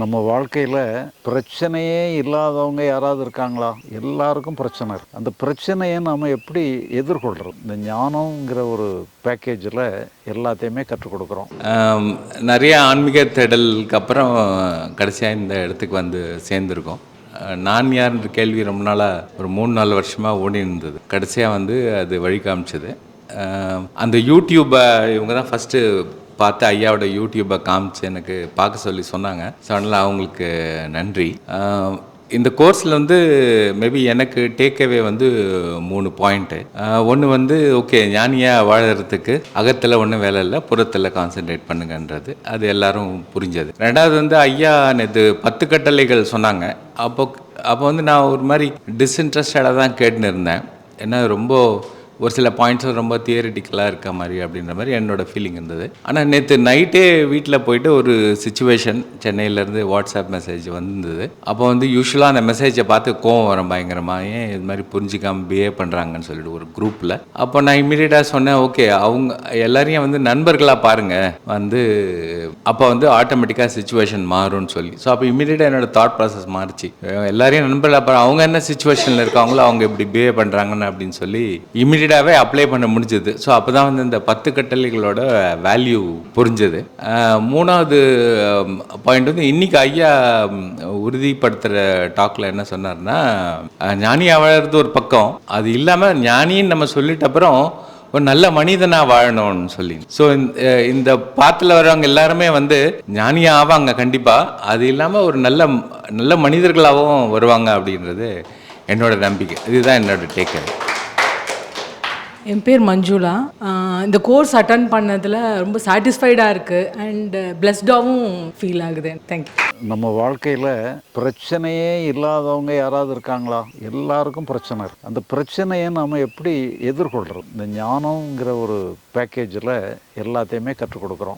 நம்ம வாழ்க்கையில் பிரச்சனையே இல்லாதவங்க யாராவது இருக்காங்களா? எல்லாருக்கும் பிரச்சனை இருக்குது அந்த பிரச்சனையை நாம் எப்படி எதிர்கொள்கிறோம் இந்த ஞானங்கிற ஒரு பேக்கேஜில் எல்லாத்தையுமே கற்றுக் கொடுக்குறோம். நிறைய ஆன்மீக தேடலுக்கு அப்புறம் கடைசியாக இந்த இடத்துக்கு வந்து சேர்ந்துருக்கோம். நான் யாருன்ற கேள்வி ரொம்ப நாளாக ஒரு மூணு நாலு வருஷமாக ஓடி இருந்தது. கடைசியாக வந்து அது வழி காமிச்சது. அந்த யூடியூப்பை இவங்க தான் ஃபஸ்ட்டு பார்த்து ஐயாவோட யூடியூப்பை காமிச்சு எனக்கு பார்க்க சொல்லி சொன்னாங்க. ஸோ அதனால் அவங்களுக்கு நன்றி. இந்த கோர்ஸில் வந்து மேபி எனக்கு டேக்அவே வந்து மூணு பாயிண்ட்டு ஒன்று வந்து ஓகே ஞானியாக வாழறதுக்கு அகத்தில் ஒன்றும் வேலை இல்லை புறத்தில் கான்சென்ட்ரேட் பண்ணுங்கன்றது. அது எல்லாரும் புரிஞ்சது. ரெண்டாவது வந்து ஐயா நேற்று பத்து கட்டளைகள் சொன்னாங்க. அப்போ அப்போ வந்து நான் ஒரு மாதிரி டிஸ்இன்ட்ரெஸ்டடாக தான் கேட்டுன்னு இருந்தேன். ஏன்னா ரொம்ப ஒரு சில பாயிண்ட்ஸும் ரொம்ப தியரிட்டிக்கலாக இருக்க மாதிரி அப்படின்ற மாதிரி என்னோடய ஃபீலிங் இருந்தது. ஆனால் நேற்று நைட்டே வீட்டில் போயிட்டு ஒரு சுச்சுவேஷன் சென்னையிலேருந்து வாட்ஸ்அப் மெசேஜ் வந்தது. அப்போ வந்து யூஸ்வலாக அந்த மெசேஜை பார்த்து கோவம் வரும் பயங்கரமாக ஏன் இது மாதிரி புரிஞ்சிக்காமல் பிஹேவ் பண்ணுறாங்கன்னு சொல்லிட்டு ஒரு குரூப்பில் அப்போ நான் இமீடியட்டாக சொன்னேன் ஓகே அவங்க எல்லாரையும் வந்து நண்பர்களாக பாருங்கள் வந்து அப்போ வந்து ஆட்டோமேட்டிக்காக சுச்சுவேஷன் மாறும்னு சொல்லி. ஸோ அப்போ இமீடியட்டாக என்னோடய தாட் ப்ராசஸ் மாறிச்சு. எல்லாரையும் நண்பர்களாக பாரு அவங்க என்ன சுச்சுவேஷனில் இருக்காங்களோ அவங்க இப்படி பிஹேவ் பண்ணுறாங்கன்னு அப்படின்னு சொல்லி ஸ்பீடாகவே அப்ளை பண்ண முடிஞ்சது. ஸோ அப்போ தான் வந்து இந்த பத்து கட்டளைகளோட வேல்யூ புரிஞ்சது. மூணாவது பாயிண்ட் வந்து இன்றைக்கி ஐயா உறுதிப்படுத்துகிற டாக்ல என்ன சொன்னார்னா ஞானி ஞானியா ஒரு பக்கம். அது இல்லாமல் ஞானின்னு நம்ம சொல்லிட்ட அப்புறம் ஒரு நல்ல மனிதனாக வாழணும்னு சொல்லி. ஸோ இந்த பாத்தில் வர்றவங்க எல்லாருமே வந்து ஞானியாக ஆவாங்க கண்டிப்பாக அது இல்லாமல் ஒரு நல்ல நல்ல மனிதர்களாகவும் வருவாங்க அப்படின்றது என்னோட நம்பிக்கை. இதுதான் என்னோட டேக்கர் என் பேர் மஞ்சுளா. இந்த கோர்ஸ் அட்டன் பண்ணதில் ரொம்ப சாட்டிஸ்ஃபைடாக இருக்குது அண்ட் பிளஸ்டாகவும் ஃபீல் ஆகுது. தேங்க்யூ நம்ம வாழ்க்கையில் பிரச்சனையே இல்லாதவங்க யாராவது இருக்காங்களா? எல்லாருக்கும் பிரச்சனை இருக்குது அந்த பிரச்சனையை நம்ம எப்படி எதிர்கொள்கிறோம் இந்த ஞானங்கிற ஒரு பேக்கேஜில் எல்லாத்தையுமே கற்றுக் கொடுக்குறோம்.